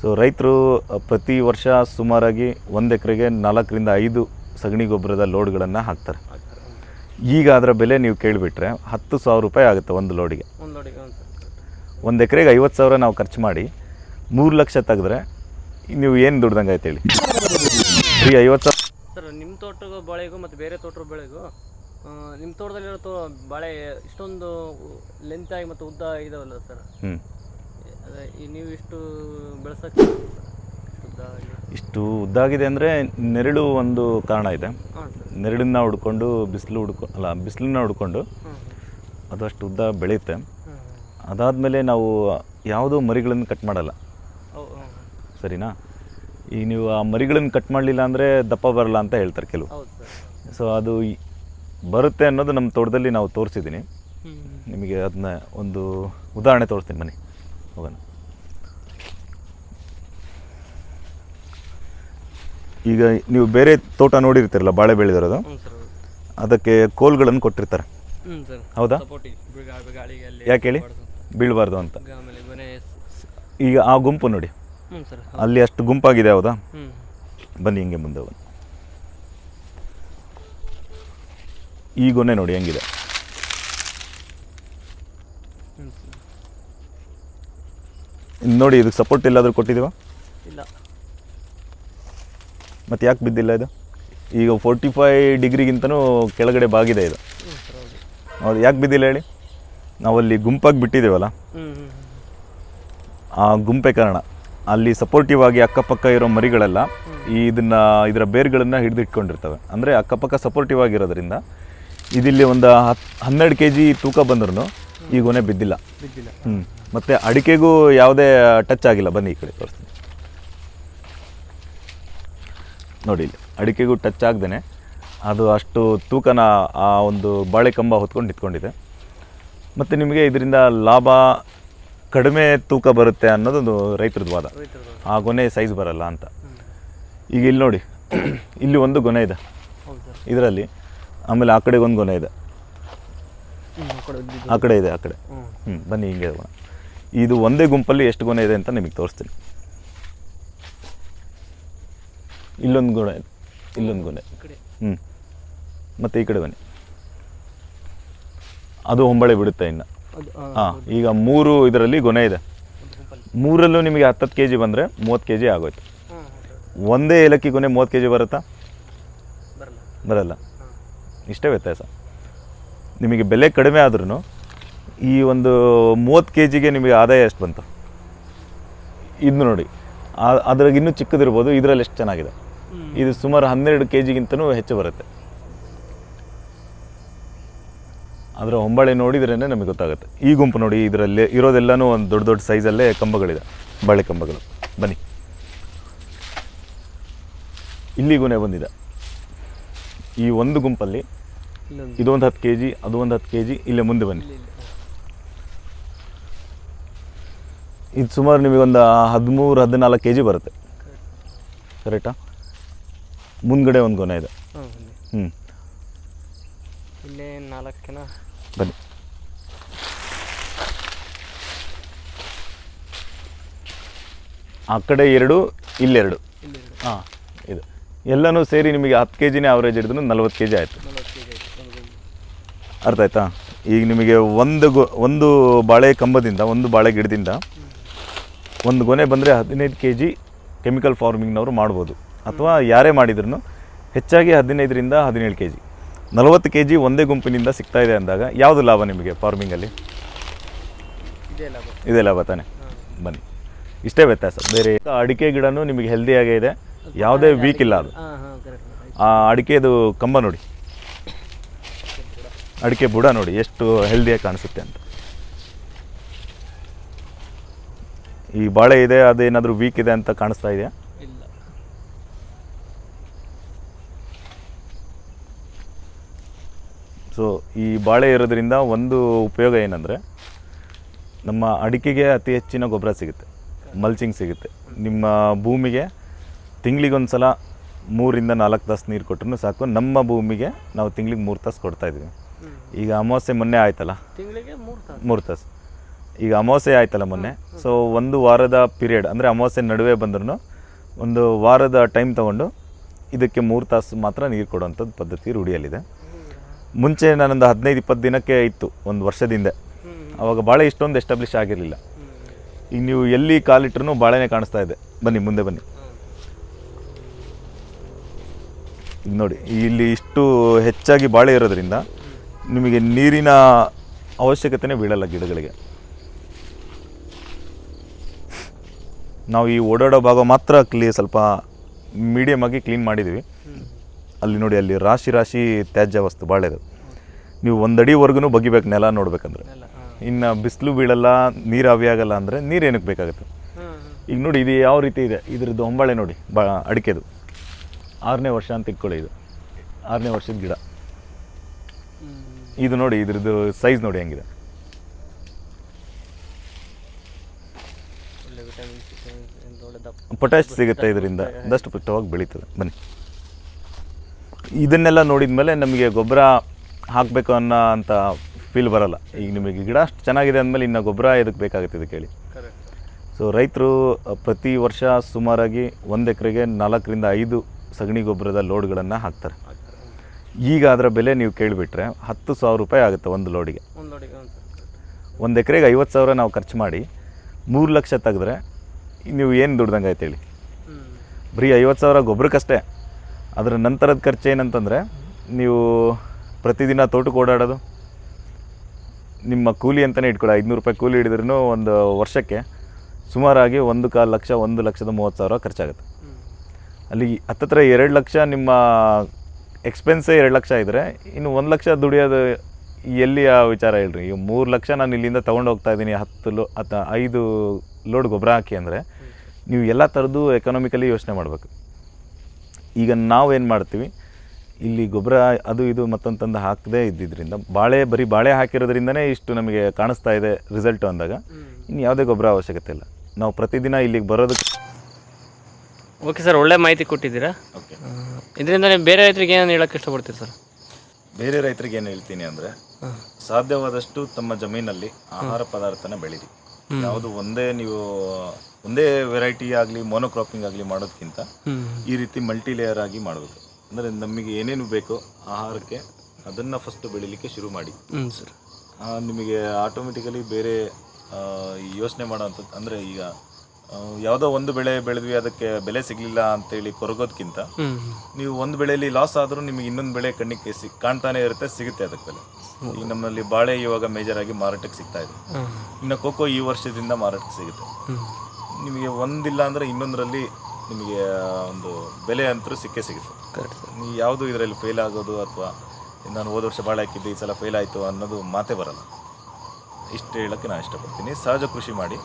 So ರೈತರು ಪ್ರತಿ ವರ್ಷ ಸುಮಾರಾಗಿ ಒಂದು ಎಕರೆಗೆ ನಾಲ್ಕರಿಂದ ಐದು ಸಗಣಿ ಗೊಬ್ಬರದ ಲೋಡ್ಗಳನ್ನು ಹಾಕ್ತಾರೆ. ಈಗ ಅದರ ಬೆಲೆ ನೀವು ಕೇಳಿಬಿಟ್ರೆ ಹತ್ತು ಸಾವಿರ ರೂಪಾಯಿ ಆಗುತ್ತೆ ಒಂದು ಲೋಡಿಗೆ. ಒಂದು ಲೋಡಿಗೆ ಒಂದು ಒಂದು ಎಕರೆಗೆ ಐವತ್ತು ಸಾವಿರ ನಾವು ಖರ್ಚು ಮಾಡಿ ಮೂರು ಲಕ್ಷ ತೆಗೆದ್ರೆ ನೀವು ಏನು ದುಡ್ದಂಗೆ ಆಯ್ತು ಹೇಳಿ? ಈ ಐವತ್ತು ಸಾವಿರ ಸರ್ ನಿಮ್ಮ ತೋಟಗೂ ಬಾಳೆಗೂ ಮತ್ತು ಬೇರೆ ತೋಟದ ಬೆಳೆಗೂ ನಿಮ್ಮ ತೋಟದಲ್ಲಿರೋ ತೋ ಬಾಳೆ ಇಷ್ಟೊಂದು ಲೆಂತ್ ಆಗಿ ಮತ್ತು ಉದ್ದ ಇದಾವಲ್ಲ ಸರ್? ಹ್ಞೂ ಅದೇ ಈ ನೀವು ಇಷ್ಟು ಬೆಳೆಸೋಕ್ಕೆ ಇಷ್ಟು ಉದ್ದಾಗಿದೆ ಅಂದರೆ ನೆರಳು ಒಂದು ಕಾರಣ ಇದೆ. ನೆರಳನ್ನ ಹುಡ್ಕೊಂಡು ಬಿಸಿಲು ಹುಡ್ಕೊ ಅಲ್ಲ ಬಿಸಿಲನ್ನ ಹುಡ್ಕೊಂಡು ಅದು ಅಷ್ಟು ಉದ್ದ ಬೆಳೆಯುತ್ತೆ. ಅದಾದ ಅದಾದಮೇಲೆ ನಾವು ಯಾವುದೂ ಮರಿಗಳನ್ನು ಕಟ್ ಮಾಡಲ್ಲ. ಸರಿನಾ? ಈಗ ನೀವು ಆ ಮರಿಗಳನ್ನು ಕಟ್ ಮಾಡಲಿಲ್ಲ ಅಂದರೆ ದಪ್ಪ ಬರಲ್ಲ ಅಂತ ಹೇಳ್ತಾರೆ ಕೆಲವು. ಸೊ ಅದು ಬರುತ್ತೆ ಅನ್ನೋದು ನಮ್ಮ ತೋಟದಲ್ಲಿ ನಾವು ತೋರಿಸಿದ್ದೀನಿ ನಿಮಗೆ ಅದನ್ನ ಒಂದು ಉದಾಹರಣೆ ತೋರಿಸ್ತೀನಿ ಬನ್ನಿ. ಹೋಗೋಣ. ಈಗ ನೀವು ಬೇರೆ ತೋಟ ನೋಡಿರ್ತೀರಲ್ಲ ಬಾಳೆ ಬೆಳೆದಿರೋದು? ಅದಕ್ಕೆ ಕೋಲ್ಗಳನ್ನು ಕೊಟ್ಟಿರ್ತಾರೆ. ಹೌದಾ? ಯಾಕೆ ಹೇಳಿ? ಬೀಳಬಾರ್ದು ಅಂತ. ಈಗ ಆ ಗುಂಪು ನೋಡಿ. ಅಲ್ಲಿ ಅಷ್ಟು ಗುಂಪಾಗಿದೆ ಹೌದಾ? ಬನ್ನಿ ಹಿಂಗೆ ಮುಂದೆ ಬನ್ನಿ ಈ ಗೊನೆ ನೋಡಿ ಹೆಂಗಿದೆ ಹ್ಞೂ ಸರ್ ಇದ್ ನೋಡಿ ಇದಕ್ಕೆ ಸಪೋರ್ಟ್ ಎಲ್ಲಾದರೂ ಕೊಟ್ಟಿದ್ದೀವ? ಇಲ್ಲ. ಮತ್ತು ಯಾಕೆ ಬಿದ್ದಿಲ್ಲ ಇದು? ಈಗ ಫೋರ್ಟಿ ಫೈ ಡಿಗ್ರಿಗಿಂತನೂ ಕೆಳಗಡೆ ಬಾಗಿದೆ ಇದು. ಹೌದು. ಯಾಕೆ ಬಿದ್ದಿಲ್ಲ ಹೇಳಿ? ನಾವಲ್ಲಿ ಗುಂಪಾಗಿ ಬಿಟ್ಟಿದ್ದೇವಲ್ಲ? ಆ ಗುಂಪೆ ಕಾರಣ. ಅಲ್ಲಿ ಸಪೋರ್ಟಿವ್ ಆಗಿ ಅಕ್ಕಪಕ್ಕ ಇರೋ ಮರಿಗಳೆಲ್ಲ ಈ ಇದನ್ನ ಇದರ ಬೇರ್ಗಳನ್ನು ಹಿಡಿದಿಟ್ಕೊಂಡಿರ್ತವೆ. ಅಂದರೆ ಅಕ್ಕಪಕ್ಕ ಸಪೋರ್ಟಿವ್ ಆಗಿರೋದ್ರಿಂದ ಇದಿಲ್ಲಿ ಒಂದು ಹತ್ತು ಹನ್ನೆರಡು ಕೆ ಜಿ ತೂಕ ಬಂದ್ರೂ ಈ ಗೊನೆ ಬಿದ್ದಿಲ್ಲ. ಬಿದ್ದಿಲ್ಲ. ಹ್ಞೂ ಮತ್ತು ಅಡಿಕೆಗೂ ಯಾವುದೇ ಟಚ್ ಆಗಿಲ್ಲ. ಬನ್ನಿ ಈ ಕಡೆ ತೋರಿಸ್ತೀನಿ. ನೋಡಿ ಇಲ್ಲಿ. ಅಡಿಕೆಗೂ ಟಚ್ ಆಗ್ದೇ ಅದು ಅಷ್ಟು ತೂಕನ ಆ ಒಂದು ಬಾಳೆ ಕಂಬ ಹೊತ್ಕೊಂಡು ನಿಂತ್ಕೊಂಡಿದೆ. ಮತ್ತು ನಿಮಗೆ ಇದರಿಂದ ಲಾಭ ಕಡಿಮೆ ತೂಕ ಬರುತ್ತೆ ಅನ್ನೋದೊಂದು ರೈತರದ್ದು ವಾದ. ಆ ಗೊನೆ ಸೈಜ್ ಬರಲ್ಲ ಅಂತ. ಈಗ ಇಲ್ಲಿ ನೋಡಿ. ಇಲ್ಲಿ ಒಂದು ಗೊನೆ ಇದೆ. ಇದರಲ್ಲಿ ಆಮೇಲೆ ಆ ಕಡೆಗೆ ಒಂದು ಗೊನೆ ಇದೆ. ಆ ಕಡೆ ಇದೆ ಆ ಕಡೆ. ಹ್ಞೂ ಬನ್ನಿ ಹಿಂಗೆ ಹೋಗೋಣ ಇದು ಒಂದೇ ಗುಂಪಲ್ಲಿ ಎಷ್ಟು ಗೊನೆ ಇದೆ ಅಂತ ನಿಮಗೆ ತೋರಿಸ್ತೀನಿ. ಇಲ್ಲೊಂದು ಗೊನೆ ಇದೆ ಇಲ್ಲೊಂದು ಗೊನೆ. ಹ್ಞೂ ಮತ್ತು ಈ ಕಡೆ ಬನ್ನಿ. ಅದು ಹೊಂಬಳೆ ಬಿಡುತ್ತೆ ಇನ್ನು. ಹಾಂ ಈಗ ಮೂರು ಇದರಲ್ಲಿ ಗೊನೆ ಇದೆ. ಮೂರಲ್ಲೂ ನಿಮಗೆ ಹತ್ತತ್ತು ಕೆ ಜಿ ಬಂದರೆ ಮೂವತ್ತು ಕೆ ಜಿ ಆಗೋಯ್ತು ಒಂದೇ ಏಲಕ್ಕಿ ಗೊನೆ ಮೂವತ್ತು ಕೆ ಜಿ ಬರುತ್ತಾ? ಬರಲ್ಲ. ಇಷ್ಟೇ ವ್ಯತ್ಯಾಸ. ನಿಮಗೆ ಬೆಲೆ ಕಡಿಮೆ ಆದ್ರೂ ಈ ಒಂದು ಮೂವತ್ತು ಕೆ ಜಿಗೆ ನಿಮಗೆ ಆದಾಯ ಎಷ್ಟು ಬಂತು? ಇದು ನೋಡಿ. ಅದ್ರಾಗ ಇನ್ನೂ ಚಿಕ್ಕದಿರ್ಬೋದು ಇದರಲ್ಲಿ ಎಷ್ಟು ಚೆನ್ನಾಗಿದೆ. ಇದು ಸುಮಾರು ಹನ್ನೆರಡು ಕೆ ಜಿಗಿಂತನೂ ಹೆಚ್ಚು ಬರುತ್ತೆ. ಅದರ ಹೊಂಬಾಳೆ ನೋಡಿದ್ರೇ ನಮಗೆ ಗೊತ್ತಾಗುತ್ತೆ. ಈ ಗುಂಪು ನೋಡಿ ಇದರಲ್ಲಿ ಇರೋದೆಲ್ಲನೂ ಒಂದು ದೊಡ್ಡ ದೊಡ್ಡ ಸೈಜಲ್ಲೇ ಕಂಬಗಳಿದೆ ಬಾಳೆ ಕಂಬಗಳು. ಬನ್ನಿ. ಇಲ್ಲಿಗೂ ಬಂದಿದೆ. ಈ ಒಂದು ಗುಂಪಲ್ಲಿ ಇದೊಂದು ಹತ್ತು ಕೆ ಜಿ ಅದು ಒಂದು ಹತ್ತು ಕೆ ಜಿ ಇಲ್ಲೇ ಮುಂದೆ ಬನ್ನಿ. ಇದು ಸುಮಾರು ನಿಮಗೊಂದು ಹದಿಮೂರು ಹದಿನಾಲ್ಕು ಕೆ ಜಿ ಬರುತ್ತೆ ಕರೆಕ್ಟಾ ಮುಂದ್ಗಡೆ ಒಂದು ಗೊನೆ ಇದೆ. ಹ್ಞೂ ಇಲ್ಲೇ ನಾಲ್ಕಿನ? ಬನ್ನಿ. ಆ ಕಡೆ ಎರಡು ಇಲ್ಲೆರಡು. ಇಲ್ಲಿ ಹಾಂ ಇದು. ಎಲ್ಲನೂ ಸೇರಿ ನಿಮಗೆ ಹತ್ತು ಕೆ ಜಿನೇ ಆವ್ರೇಜ್ ಹಿಡಿದ್ರು ನಲ್ವತ್ತು ಕೆ ಜಿ ಆಯಿತು. ಅರ್ಥ ಆಯ್ತಾ? ಈಗ ನಿಮಗೆ ಒಂದು ಗೊ ಒಂದು ಬಾಳೆ ಕಂಬದಿಂದ ಒಂದು ಬಾಳೆ ಗಿಡದಿಂದ ಒಂದು ಗೊನೆ ಬಂದರೆ ಹದಿನೈದು ಕೆ ಜಿ ಕೆಮಿಕಲ್ ಫಾರ್ಮಿಂಗ್ನವರು ಮಾಡ್ಬೋದು. ಅಥವಾ ಯಾರೇ ಮಾಡಿದ್ರು ಹೆಚ್ಚಾಗಿ ಹದಿನೈದರಿಂದ ಹದಿನೇಳು ಕೆ ಜಿ ನಲವತ್ತು ಕೆ ಜಿ ಒಂದೇ ಗುಂಪಿನಿಂದ ಸಿಗ್ತಾ ಇದೆ ಅಂದಾಗ ಯಾವುದು ಲಾಭ ನಿಮಗೆ ಫಾರ್ಮಿಂಗಲ್ಲಿ? ಇದೇ ಲಾಭ. ತಾನೆ. ಬನ್ನಿ. ಇಷ್ಟೇ ವ್ಯತ್ಯಾಸ. ಬೇರೆ ಅಡಿಕೆ ಗಿಡನೂ ನಿಮಗೆ ಹೆಲ್ದಿಯಾಗೇ ಇದೆ. ಯಾವುದೇ ವೀಕ್ ಇಲ್ಲ ಅದು. ಆ ಅಡಿಕೆದು ಕಂಬ ನೋಡಿ. ಅಡಿಕೆ ಬುಡ ನೋಡಿ ಎಷ್ಟು ಹೆಲ್ದಿಯಾಗಿ ಕಾಣಿಸುತ್ತೆ ಅಂತ. ಈ ಬಾಳೆ ಇದೆ ಅದೇನಾದರೂ ವೀಕ್ ಇದೆ ಅಂತ ಕಾಣಿಸ್ತಾ ಇದೆಯಾ? ಸೊ ಈ ಬಾಳೆ ಇರೋದ್ರಿಂದ ಒಂದು ಉಪಯೋಗ ಏನಂದರೆ ನಮ್ಮ ಅಡಿಕೆಗೆ ಅತಿ ಹೆಚ್ಚಿನ ಗೊಬ್ಬರ ಸಿಗುತ್ತೆ ಮಲ್ಚಿಂಗ್ ಸಿಗುತ್ತೆ. ನಿಮ್ಮ ಭೂಮಿಗೆ ತಿಂಗಳಿಗೊಂದು ಸಲ ಮೂರಿಂದ ನಾಲ್ಕು ತಾಸು ನೀರು ಕೊಟ್ಟರು ಸಾಕು ನಮ್ಮ ಭೂಮಿಗೆ ನಾವು ತಿಂಗಳಿಗೆ ಮೂರು ತಾಸು ಕೊಡ್ತಾ ಇದ್ದೀವಿ. ಹ್ಞೂ ಈಗ ಅಮಾವಾಸ್ಯೆ ಮೊನ್ನೆ ಆಯ್ತಲ್ಲ? ತಿಂಗಳಿಗೆ ಮೂರು ತಾಸು. ಈಗ ಅಮಾವಾಸ್ಯೆ ಆಯ್ತಲ್ಲ ಮೊನ್ನೆ? ಸೊ ಒಂದು ವಾರದ ಪೀರಿಯಡ್ ಅಂದರೆ ಅಮಾವಾಸ್ಯೆ ನಡುವೆ ಬಂದ್ರೂ ಒಂದು ವಾರದ ಟೈಮ್ ತಗೊಂಡು ಇದಕ್ಕೆ ಮೂರು ತಾಸು ಮಾತ್ರ ನೀರು ಕೊಡುವಂಥದ್ದು ಪದ್ಧತಿ ರೂಢಿಯಲ್ಲಿದೆ. ಮುಂಚೆ ನಾನೊಂದು ಹದಿನೈದು ಇಪ್ಪತ್ತು ದಿನಕ್ಕೆ ಇತ್ತು ಒಂದು ವರ್ಷದಿಂದ. ಅವಾಗ ಬಾಳೆ ಇಷ್ಟೊಂದು ಎಸ್ಟಾಬ್ಲಿಷ್ ಆಗಿರಲಿಲ್ಲ. ಈಗ ನೀವು ಎಲ್ಲಿ ಕಾಲಿಟ್ರೂ ಬಾಳೆನೇ ಕಾಣಿಸ್ತಾ ಇದೆ. ಬನ್ನಿ ಮುಂದೆ ಬನ್ನಿ. ಈಗ ನೋಡಿ ಇಲ್ಲಿ ಇಷ್ಟು ಹೆಚ್ಚಾಗಿ ಬಾಳೆ ಇರೋದ್ರಿಂದ ನಿಮಗೆ ನೀರಿನ ಅವಶ್ಯಕತೆನೇ ಬೀಳಲ್ಲ ಗಿಡಗಳಿಗೆ. ನಾವು ಈ ಓಡಾಡೋ ಭಾಗ ಮಾತ್ರ ಕ್ಲೀ ಸ್ವಲ್ಪ ಮೀಡಿಯಮ್ ಆಗಿ ಕ್ಲೀನ್ ಮಾಡಿದ್ದೀವಿ. ಅಲ್ಲಿ ನೋಡಿ ಅಲ್ಲಿ ರಾಶಿ ರಾಶಿ ತ್ಯಾಜ್ಯ ವಸ್ತು ಬಾಳೆದು ನೀವು ಒಂದಡಿವರೆಗೂ ಬಗಿಬೇಕು ನೆಲ ನೋಡ್ಬೇಕಂದ್ರೆ. ಇನ್ನು ಬಿಸಿಲು ಬೀಳಲ್ಲ ನೀರು ಆವಿಯಾಗಲ್ಲ ಅಂದರೆ ನೀರು ಏನಕ್ಕೆ ಬೇಕಾಗುತ್ತೆ? ಈಗ ನೋಡಿ ಇದು ಯಾವ ರೀತಿ ಇದೆ? ಇದ್ರದ್ದು ಹೊಂಬಾಳೆ ನೋಡಿ ಬಾ ಅಡಿಕೆದು. ಆರನೇ ವರ್ಷ ಅಂತ ಇಟ್ಕೊಳ್ಳಿ ಇದು. ಆರನೇ ವರ್ಷದ ಗಿಡ. ಇದು ನೋಡಿ ಇದ್ರದ್ದು ಸೈಜ್ ನೋಡಿ ಹೆಂಗಿದೆ. ಪೊಟ್ಯಾಶ್ ಸಿಗುತ್ತೆ ಇದರಿಂದ. ದಷ್ಟು ಪುಷ್ಟವಾಗಿ ಬೆಳೀತದೆ. ಬನ್ನಿ. ಇದನ್ನೆಲ್ಲ ನೋಡಿದ ಮೇಲೆ ನಮಗೆ ಗೊಬ್ಬರ ಹಾಕಬೇಕು ಅನ್ನೋ ಅಂತ ಫೀಲ್ ಬರಲ್ಲ. ಈಗ ನಿಮಗೆ ಗಿಡ ಅಷ್ಟು ಚೆನ್ನಾಗಿದೆ ಅಂದಮೇಲೆ ಇನ್ನು ಗೊಬ್ಬರ ಇದಕ್ಕೆ ಬೇಕಾಗುತ್ತೆ ಇದಕ್ಕೆ ಹೇಳಿ ಕರೆಕ್ಟ್ ಸೊ ರೈತರು ಪ್ರತಿ ವರ್ಷ ಸುಮಾರಾಗಿ ಒಂದು ಎಕರೆಗೆ ನಾಲ್ಕರಿಂದ ಐದು ಸಗಣಿ ಗೊಬ್ಬರದ ಲೋಡ್ಗಳನ್ನು ಹಾಕ್ತಾರೆ. ಈಗ ಅದರ ಬೆಲೆ ನೀವು ಕೇಳಿಬಿಟ್ರೆ ಹತ್ತು ಸಾವಿರ ರೂಪಾಯಿ ಆಗುತ್ತೆ ಒಂದು ಲೋಡಿಗೆ. ಒಂದು ನೋಡಿ ಹ್ಞೂ ಸರ್ ಒಂದು ಎಕರೆಗೆ ಐವತ್ತು ಸಾವಿರ ನಾವು ಖರ್ಚು ಮಾಡಿ ಮೂರು ಲಕ್ಷ ತೆಗೆದ್ರೆ ನೀವು ಏನು ದುಡ್ದಂಗೆ ಆಯ್ತು ಹೇಳಿ? ಹ್ಞೂ ಬರೀ ಐವತ್ತು ಸಾವಿರ ಗೊಬ್ಬರಕ್ಕಷ್ಟೇ. ಅದರ ನಂತರದ ಖರ್ಚು ಏನಂತಂದರೆ ನೀವು ಪ್ರತಿದಿನ ತೋಟಕ್ಕೆ ಓಡಾಡೋದು. ನಿಮ್ಮ ಕೂಲಿ ಅಂತಲೇ ಇಟ್ಕೊಳ್ಳಿ ಐದುನೂರು ರೂಪಾಯಿ ಕೂಲಿ ಹಿಡಿದ್ರೂ ಒಂದು ವರ್ಷಕ್ಕೆ ಸುಮಾರಾಗಿ ಒಂದು ಕಾಲು ಲಕ್ಷ ಒಂದು ಲಕ್ಷದ ಮೂವತ್ತು ಸಾವಿರ ಖರ್ಚಾಗುತ್ತೆ. ಹ್ಞೂ ಅಲ್ಲಿ ಹತ್ತತ್ರ ಎರಡು ಲಕ್ಷ ನಿಮ್ಮ ಎಕ್ಸ್ಪೆನ್ಸೇ ಎರಡು ಲಕ್ಷ ಇದ್ದರೆ ಇನ್ನು ಒಂದು ಲಕ್ಷ ದುಡಿಯೋದು ಆ ವಿಚಾರ ಹೇಳ್ರಿ? ಈಗ ಮೂರು ಲಕ್ಷ ನಾನು ಇಲ್ಲಿಂದ ತೊಗೊಂಡು ಹೋಗ್ತಾ ಇದ್ದೀನಿ ಹತ್ತು ಲೋ ಅಥವಾ ಐದು ಲೋಡ್ ಗೊಬ್ಬರ ಹಾಕಿ ಅಂದರೆ, ನೀವು ಎಲ್ಲ ಥರದ್ದು ಎಕನಾಮಿಕಲಿ ಯೋಚನೆ ಮಾಡಬೇಕು. ಈಗ ನಾವು ಏನು ಮಾಡ್ತೀವಿ, ಇಲ್ಲಿ ಗೊಬ್ಬರ ಅದು ಇದು ಮತ್ತೊಂದು ತಂದು ಹಾಕದೇ ಇದ್ದಿದ್ದರಿಂದ ಬಾಳೆ ಬರೀ ಬಾಳೆ ಹಾಕಿರೋದ್ರಿಂದನೇ ಇಷ್ಟು ನಮಗೆ ಕಾಣಿಸ್ತಾ ಇದೆ ರಿಸಲ್ಟು ಅಂದಾಗ ಇನ್ನು ಯಾವುದೇ ಗೊಬ್ಬರ ಅವಶ್ಯಕತೆ ಇಲ್ಲ. ನಾವು ಪ್ರತಿದಿನ ಇಲ್ಲಿಗೆ ಬರೋದಕ್ಕೆ ಓಕೆ ಸರ್ ಒಳ್ಳೆ ಮಾಹಿತಿ ಕೊಟ್ಟಿದ್ದೀರಾ? ಓಕೆ ಇದರಿಂದ ನೀವು ಬೇರೆ ರೈತರಿಗೆ ಏನೇನು ಹೇಳಕ್ಕೆ ಇಷ್ಟಪಡ್ತೀರಿ ಸರ್ ಬೇರೆ ರೈತರಿಗೆ ಏನು ಹೇಳ್ತೀನಿ ಅಂದರೆ ಸಾಧ್ಯವಾದಷ್ಟು ತಮ್ಮ ಜಮೀನಲ್ಲಿ ಆಹಾರ ಪದಾರ್ಥನ ಬೆಳೀರಿ. ಯಾವುದು ಒಂದೇ ನೀವು ಒಂದೇ ವೆರೈಟಿ ಆಗಲಿ ಮೋನೋಕ್ರಾಪಿಂಗ್ ಆಗಲಿ ಮಾಡೋದಕ್ಕಿಂತ ಈ ರೀತಿ ಮಲ್ಟಿ ಲೇಯರ್ ಆಗಿ ಮಾಡಬೇಕು. ಅಂದರೆ ನಮಗೆ ಏನೇನು ಬೇಕೋ ಆಹಾರಕ್ಕೆ ಅದನ್ನು ಫಸ್ಟ್ ಬೆಳಿಲಿಕ್ಕೆ ಶುರು ಮಾಡಿ. ನಿಮಗೆ ಆಟೋಮೆಟಿಕಲಿ ಬೇರೆ ಯೋಚನೆ ಮಾಡೋವಂಥದ್ದು ಅಂದರೆ ಈಗ ಯಾವುದೋ ಒಂದು ಬೆಳೆ ಬೆಳೆದ್ವಿ ಅದಕ್ಕೆ ಬೆಲೆ ಸಿಗಲಿಲ್ಲ ಅಂತೇಳಿ ಕೊರಗೋದಕ್ಕಿಂತ ಹ್ಞೂ ನೀವು ಒಂದು ಬೆಳೆಯಲ್ಲಿ ಲಾಸ್ ಆದರೂ ನಿಮಗೆ ಇನ್ನೊಂದು ಬೆಳೆ ಕಣ್ಣಿಗೆ ಸಿ ಕಾಣ್ತಾನೆ ಇರುತ್ತೆ ಸಿಗುತ್ತೆ ಅದಕ್ಕೆ ಬೆಲೆ. ಈಗ ನಮ್ಮಲ್ಲಿ ಬಾಳೆ ಇವಾಗ ಮೇಜರ್ ಆಗಿ ಮಾರಾಟಕ್ಕೆ ಸಿಗ್ತಾ ಇದೆ. ಇನ್ನು ಕೋಕೋ ಈ ವರ್ಷದಿಂದ ಮಾರಾಟಕ್ಕೆ ಸಿಗುತ್ತೆ. ನಿಮಗೆ ಒಂದಿಲ್ಲ ಅಂದರೆ ಇನ್ನೊಂದರಲ್ಲಿ ನಿಮಗೆ ಒಂದು ಬೆಲೆ ಅಂತರೂ ಸಿಕ್ಕೇ ಸಿಗುತ್ತೆ. ನೀವು ಯಾವುದು ಇದರಲ್ಲಿ ಫೇಲ್ ಆಗೋದು ಅಥವಾ ನಾನು ಹೋದ ವರ್ಷ ಬಾಳೆ ಹಾಕಿದ್ದೆ ಈ ಸಲ ಫೇಲ್ ಆಯಿತು ಅನ್ನೋದು ಮಾತೇ ಬರಲ್ಲ. ಇಷ್ಟು ಹೇಳೋಕ್ಕೆ ನಾನು ಇಷ್ಟಪಡ್ತೀನಿ. ಸಹಜ ಕೃಷಿ ಮಾಡಿ.